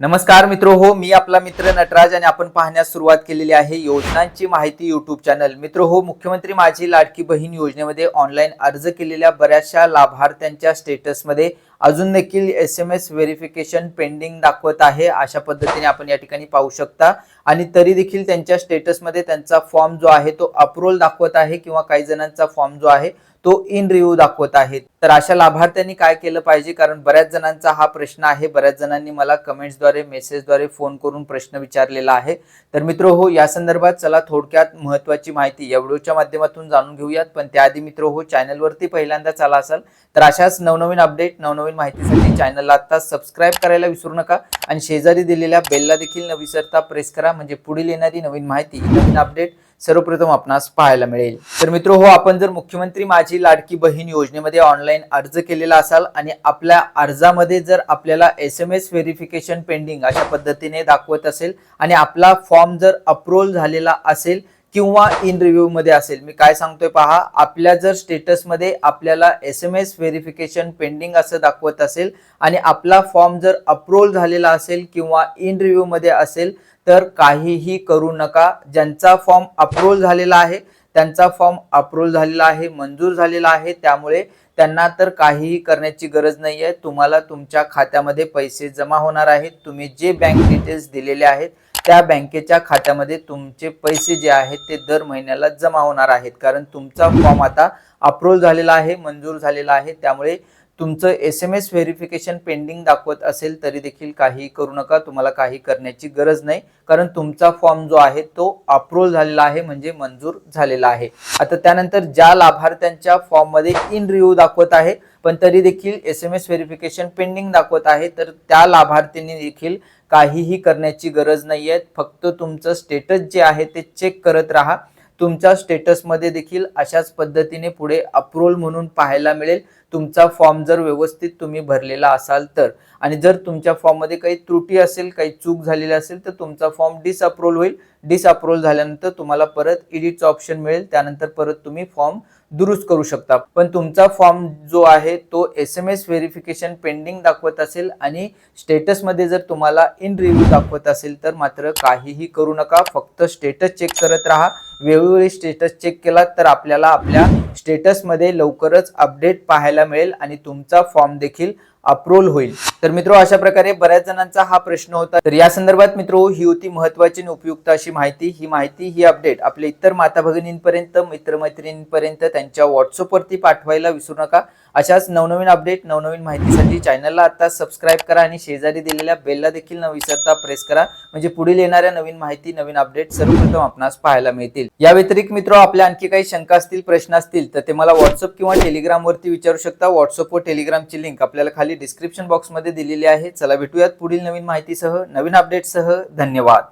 नमस्कार मित्र हो मी आपला मित्र नटराज आणि आपण पाहण्यास सुरुवात केलेली आहे योजनांची माहिती युट्यूब चॅनल मित्र हो मुख्यमंत्री माझी लाडकी बहीण योजनेमध्ये ऑनलाईन अर्ज केलेल्या बऱ्याचशा लाभार्थ्यांच्या स्टेटसमध्ये अजून देखील S M S verification pending दाखवत आहे. अशा पद्धतीने आपण या ठिकाणी पाहू शकता. आणि तरी देखील त्यांच्या स्टेटसमध्ये त्यांचा फॉर्म जो आहे तो अप्रुव्हल दाखवत आहे किंवा काही जणांचा फॉर्म जो आहे तो इन रिव्ह्यू दाखवत आहे. तर अशा लाभार्थ्यांनी काय केलं पाहिजे? कारण बऱ्याच जणांचा हा प्रश्न आहे. बऱ्याच जणांनी मला कमेंट्सद्वारे मेसेजद्वारे फोन करून प्रश्न विचारलेला आहे. तर मित्र हो या संदर्भात चला थोडक्यात महत्वाची माहिती या व्हिडिओच्या माध्यमातून जाणून घेऊयात. पण त्याआधी मित्र हो चॅनलवरती पहिल्यांदा आला असाल तर अशाच नवनवीन अपडेट नवनवीन माहितीसाठी चॅनलला आता सबस्क्राईब करायला विसरू नका. आणि शेजारी दिलेल्या बेलला देखील न विसरता प्रेस करा. म्हणजे पुढील येणारी नवीन माहिती नवीन अपडेट सर्वप्रथम आपणास पाहायला मिळेल. तर मित्र हो आपण जर मुख्यमंत्री माझी लाडकी बहीण योजनेमध्ये ऑनलाईन अर्ज केलेला असाल आणि आपल्या अर्जामध्ये जर आपल्याला S M S verification pending अशा पद्धतीने दाखवत असेल आणि आपला फॉर्म जर अप्रूव्हल झालेला असेल किंवा इन रिव्ह्यू मध्ये असेल. मी काय सांगतोय पहा आपल्या जर स्टेटसमध्ये आपल्याला S M S verification pending असं दाखवत असेल आणि आपला फॉर्म जर अप्रूव्हल झालेला असेल किंवा इन रिव्ह्यू मध्ये असेल तर काहीही करू नका. ज्यांचा फॉर्म अप्रूव्हल झालेला आहे त्यांचा फॉर्म अप्रूव्हल झालेला आहे मंजूर झालेला आहे त्यामुळे त्यांना तर काहीही करण्याची गरज नाही आहे तुम्हाला तुमच्या खात्यामध्ये पैसे जमा होणार आहेत. तुम्ही जे बँक डिटेल्स दिलेले आहेत त्या बँकेच्या खात्यामध्ये तुमचे पैसे जे आहेत ते दर महिन्याला जमा होणार आहेत. कारण तुमचा फॉर्म आता अप्रूव्ह झालेला आहे मंजूर झालेला आहे. त्यामुळे तुमचं S M S verification pending दाखवत असेल तरी देखील काही करू नका. तुम्हाला काही करण्याची गरज नाही. कारण तुमचा फॉर्म जो आहे तो अप्रूव्ह झालेला आहे म्हणजे मंजूर झालेला आहे. आता त्यानंतर ज्या लाभार्थ्यांच्या फॉर्ममध्ये इन रिव्ह्यू दाखवत आहे पण तरी देखील S M S verification pending दाखवत आहे तर त्या लाभार्थींनी देखील काहीही करण्याची गरज नाही आहे फक्त तुमचं स्टेटस जे आहे ते चेक करत राहा. तुमच्या स्टेटसमध्ये देखील अशाच पद्धतीने पुढे अप्रूवल म्हणून पाहायला मिळेल. तुमचा फॉर्म जर व्यवस्थित तुम्ही भरलेला असाल तर. आणि जर तुमच्या फॉर्ममध्ये काही त्रुटी असेल काही चूक झालेली असेल तर तुमचा फॉर्म डिसअप्रुव्हल होईल. डिसअप्रुव्हल झाल्यानंतर तुम्हाला परत एडिटचं ऑप्शन मिळेल. त्यानंतर परत तुम्ही फॉर्म दुरुस्त करू शकता. पण तुमचा फॉर्म जो आहे तो S M S verification pending दाखवत असेल आणि स्टेटसमध्ये जर तुम्हाला इन रिव्ह्यू दाखवत असेल तर मात्र काहीही करू नका. फक्त स्टेटस चेक करत राहा. वेळोवेळी स्टेटस चेक केला तर आपल्याला आपल्या स्टेटसमध्ये लवकरच अपडेट पाहायला मिळेल आणि तुमचा फॉर्म देखील अप्रूव्हल होईल. तर मित्रो अशा प्रकारे बऱ्याच जणांचा हा प्रश्न होता. तर या संदर्भात मित्रो ही होती महत्वाची आणि उपयुक्त अशी माहिती. ही माहिती ही अपडेट आपल्या इतर माता भगिनींपर्यंत मित्रमैत्रिणींपर्यंत त्यांच्या व्हॉट्सअपवरती पाठवायला विसरू नका. अशाच नवनवीन अपडेट नवनवीन माहितीसाठी चॅनलला आता सबस्क्राईब करा आणि शेजारी दिलेल्या बेलला देखील न विसरता प्रेस करा. म्हणजे पुढील येणाऱ्या नवीन माहिती नवीन अपडेट सर्वप्रथम आपणास पाहायला मिळतील. या व्यतिरिक्त मित्र आपल्या आणखी काही शंका असतील प्रश्न असतील तर ते मला व्हॉट्सअप किंवा टेलिग्रामवरती विचारू शकता. व्हॉट्सअप व टेलिग्रामची लिंक आपल्याला खाली डिस्क्रिप्शन बॉक्समध्ये दिलेली आहे. चला भेटूयात पुढील नवीन माहितीसह नवीन अपडेटसह धन्यवाद.